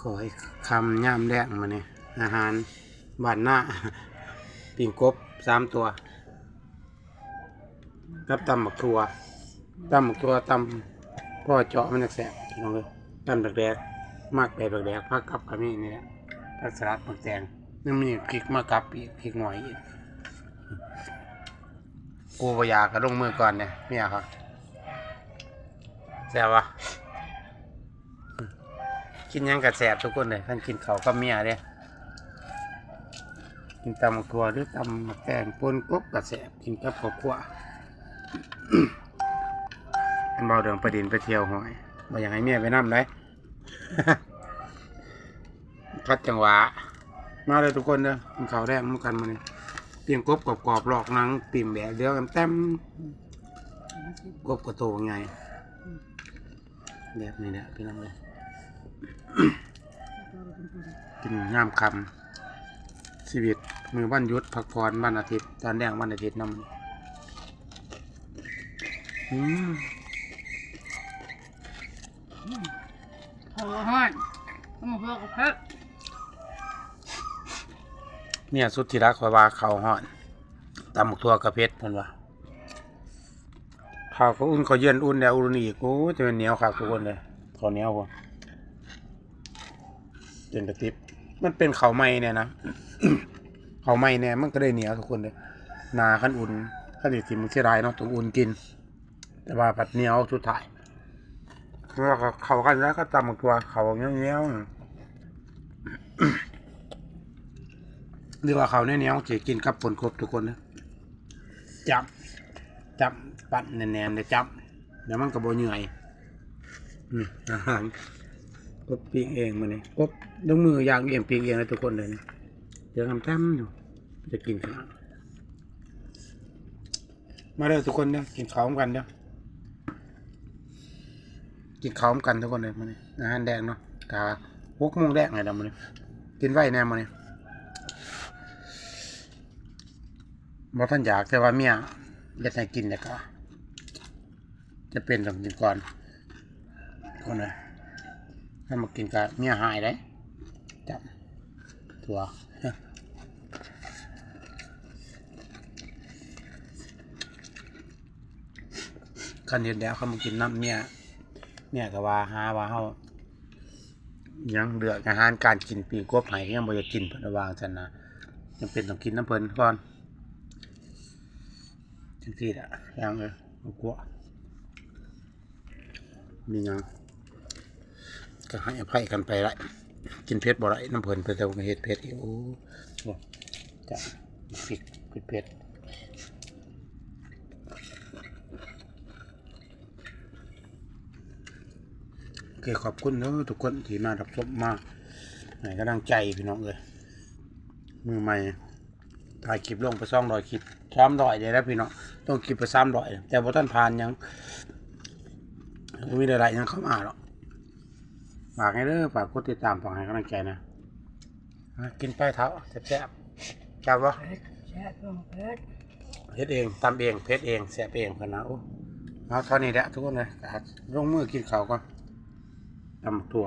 ขอให้คำย่ามแรกมาเนี่ยอาหารบ้านหน้าปิ่งกบสามตัวรับตำบักทัวตำบักทัวตำพ่อเจาะมันแสบน้องเลยตำแดกๆมากไปแดกพักกับกระมี่นี่แหละพักสลัดผักแตงนี่มีพริกมากับอีกพริกหน่อยอีกกูบอยากกระลงมือก่อนเนี่ยเมียครับแซ่บวะ กินยังกระแสบทุกคนเลยท่านกินเขากับเมียเด้กินตำบักถั่วหรือตำบักแตงปนกบกระแสบกินกับข้าวคั่วอันเบาเดิงประดินไปเที่ยวหอยบ่อยากให้เมียไปนั่เลยคัดจังหวะ มาเลยทุกคนเด้อกินข้าวแรกมือกันมาเนี่ยเตรียมกบกรอบๆหลอกนังปิ่มแบะเดียวกันแต้มกบกระโตไงแบบนี้แหละพี่น้องเลย กินงามคำชีวิตมือวันหยุดพักผ่อนวันอาทิตย์ตอนแรกวันอาทิตย์นำอืมพอห้อนต้องมาเพื่อกับเพิ่มเนี่ยสุดที่รักคอยว่าเขาวห่อนตำหมกทั่วกระเพชรเพิ่นว่าข้าวเขาอุ่นเขาเย็นอุ่นแล้วอุ่นอีกโอ้ยจะเป็นเหนียวคักทุกคนเลยข้าวเหนียวพอ เป็นกระติบมันเป็นเขาไม้เนี่ยนะ เขาไม้เนี่ยมันก็ได้เหนียวทุกคนเลยนาขั้นอุ่นขั้นอีกทีมันเสียดายเนาะต้องอุ่นกิน แต่ว่าผัดเหนียวสุดท้ายแล้วก็เขากันแล้วก็ตำหมกทั่วเขาเหนียวหรือว่าเขาวเหนียวๆจะกินกับผลครบทุกคนนะจับ จับ ปั่นแน่นๆเลยจับ เดี๋ยวมันก็บ่เหนื่อยอืมอาหาร กบปีกเองมาเนี่ยกบลงมือย่างเองปีกเองเลยทุกคนเลยนะเดี๋ยวทำแต้มอยู่จะกินขนาดมาเลยทุกคนเนี่ยกินข้าวพร้อมกันเดี๋ยกินข้าวพร้อมกันทุกคนเลยมาเนี่ยอาหารแดงเนาะกาหกโมงแดงไงเรามาเนี่ยกินไว้แน่มาเนี่ยบ่ท่านอยากแต่ว่าเมียอยากให้กินแล้วก็จะเป็นต้องกินก่อนคนเลย ถ้ามากินก็เมียหายเลยจับตัวคันเห็นแล้วเขามากินน้ำเมียเมียก็ว่าหาว่าเขายังเดือดอาหารการกินปีกบไหยังบ่อยากินเพิ่นวางจันนะยังเป็นต้องกินน้ำเพิ่นก่อนจังที่ละยังเลยกลัวมีหยัง ก็ให้อภัยกันไปละกินเพชรบ่ไรน้ำเพลินไปแต่ว่าเฮ็ดเพชรอีกโอ้จะผิดผิดเพชรโอเคขอบคุณเนะทุกคนที่มารับชมมาให้กำลังใจพี่น้องเลยมือใหม่ถ่ายคลิปลงไปซ่องรอยคลิปสามรอยเลยนะพี่น้องต้องคลิปไปสามรอยแต่พอท่านผ่านยังบ่มีอะไรยังเข้ามาหรอก ฝากให้เด้อฝากกดติดตามฝากให้กำลังใจนะอะกินไปเท้าแซ่บๆจับวะแช่ต้องเพิ่มเฮ็ดเองตำเองเพชรเองแซ่บเองเพิ่นนะโอ้เอาเท่านี้แหละทุกคนเลยลงมือกินข้าวก่อนตำบักตัว